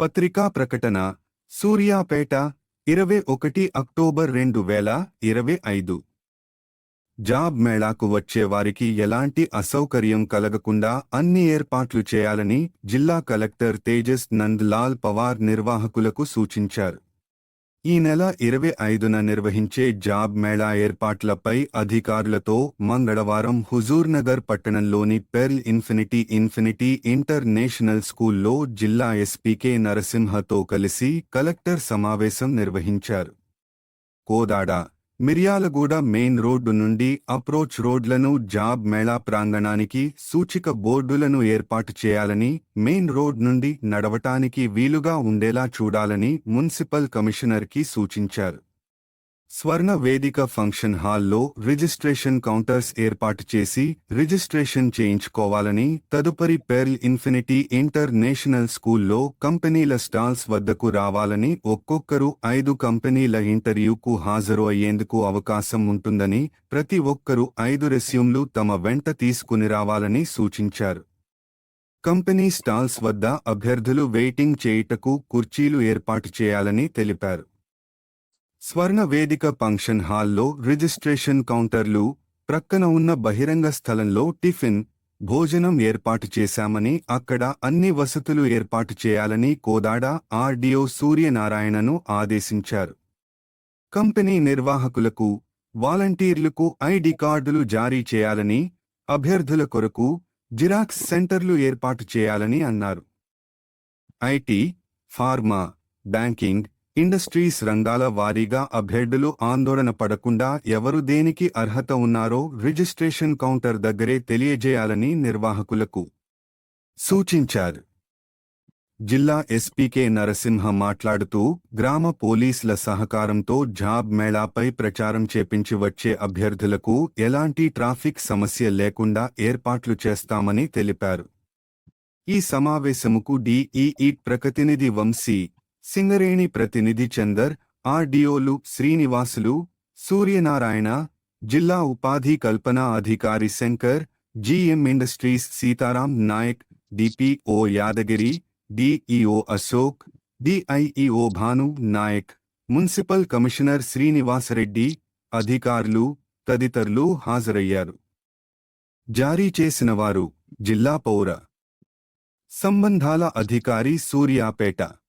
పత్రికా ప్రకటన సూర్యాపేట ఇరవై ఒకటి అక్టోబర్ రెండు వేల ఇరవై ఐదు. జాబ్ మేళాకు వచ్చే వారికి ఎలాంటి అసౌకర్యం కలగకుండా అన్ని ఏర్పాట్లు చేయాలని జిల్లా కలెక్టర్ తేజస్ నంద్ లాల్ పవార్ నిర్వాహకులకు సూచించారు. ఈ నెల ఇరవై ఐదున నిర్వహించే జాబ్ మేళా ఏర్పాట్లపై అధికారులతో మంగళవారం హుజూర్నగర్ పట్టణంలోని పెర్ల్ ఇన్ఫినిటీ ఇన్ఫినిటీ ఇంటర్నేషనల్ స్కూల్లో జిల్లా ఎస్పీకే నరసింహతో కలిసి కలెక్టర్ సమావేశం నిర్వహించారు. కోదాడ మిర్యాలగూడ మెయిన్ రోడ్డు నుండి అప్రోచ్ రోడ్లను జాబ్ మేళా ప్రాంగణానికి సూచిక బోర్డులను ఏర్పాటు చేయాలని మెయిన్ రోడ్ నుండి నడవటానికి వీలుగా ఉండేలా చూడాలని మున్సిపల్ కమిషనర్కి సూచించారు. స్వర్ణ వేదిక ఫంక్షన్ హాల్లో రిజిస్ట్రేషన్ కౌంటర్స్ ఏర్పాటు చేసి రిజిస్ట్రేషన్ చేయించుకోవాలని తదుపరి పెర్ల్ ఇన్ఫినిటీ ఇంటర్నేషనల్ స్కూల్లో కంపెనీల స్టాల్స్ వద్దకు రావాలని ఒక్కొక్కరు ఐదు కంపెనీల ఇంటర్వ్యూకు హాజరు అయ్యేందుకు అవకాశం ఉంటుందని ప్రతి ఒక్కరూ ఐదు రెస్యూమ్లు తమ వెంట తీసుకుని రావాలని సూచించారు. కంపెనీ స్టాల్స్ వద్ద అభ్యర్థులు వెయిటింగ్ చేయుటకు కుర్చీలు ఏర్పాటు చేయాలని తెలిపారు. స్వర్ణ వేదిక ఫంక్షన్ హాల్లో రిజిస్ట్రేషన్ కౌంటర్లు ప్రక్కన ఉన్న బహిరంగ స్థలంలో టిఫిన్ భోజనం ఏర్పాటు చేశామని అక్కడ అన్ని వసతులు ఏర్పాటు చేయాలని కోదాడ ఆర్డీఓ సూర్యనారాయణను ఆదేశించారు. కంపెనీ నిర్వాహకులకు వాలంటీర్లకు ఐడి కార్డులు జారీ చేయాలని అభ్యర్థుల కొరకు జిరాక్స్ సెంటర్లు ఏర్పాటు చేయాలని అన్నారు. ఐటీ ఫార్మా బ్యాంకింగ్ ఇండస్ట్రీస్ రంగాల వారీగా అభ్యర్థులు ఆందోళన పడకుండా ఎవరు దేనికి అర్హత ఉన్నారో రిజిస్ట్రేషన్ కౌంటర్ దగ్గరే తెలియజేయాలని నిర్వాహకులకు సూచించారు. జిల్లా ఎస్పీకే నరసింహ మాట్లాడుతూ గ్రామ పోలీసుల సహకారంతో జాబ్ మేళాపై ప్రచారం చేపించి వచ్చే అభ్యర్థులకు ఎలాంటి ట్రాఫిక్ సమస్య లేకుండా ఏర్పాట్లు చేస్తామని తెలిపారు. ఈ సమావేశముకు డిఈఈ ప్రతినిధి వంశీ సింగరేణి ప్రతినిధి చందర్ ఆర్డీఓలు శ్రీనివాసులు సూర్యనారాయణ జిల్లా ఉపాధి కల్పన అధికారి Shankar GM industries Sitaram Naik DPO Yadagiri DEO Ashok DIEO Bhanu Naik municipal commissioner Srinivasa Reddy అధికారులు తదితరులు హాజరయ్యారు. జారీ చేసిన వారు జిల్లా పౌర సంబంధాల అధికారి సూర్యాపేట.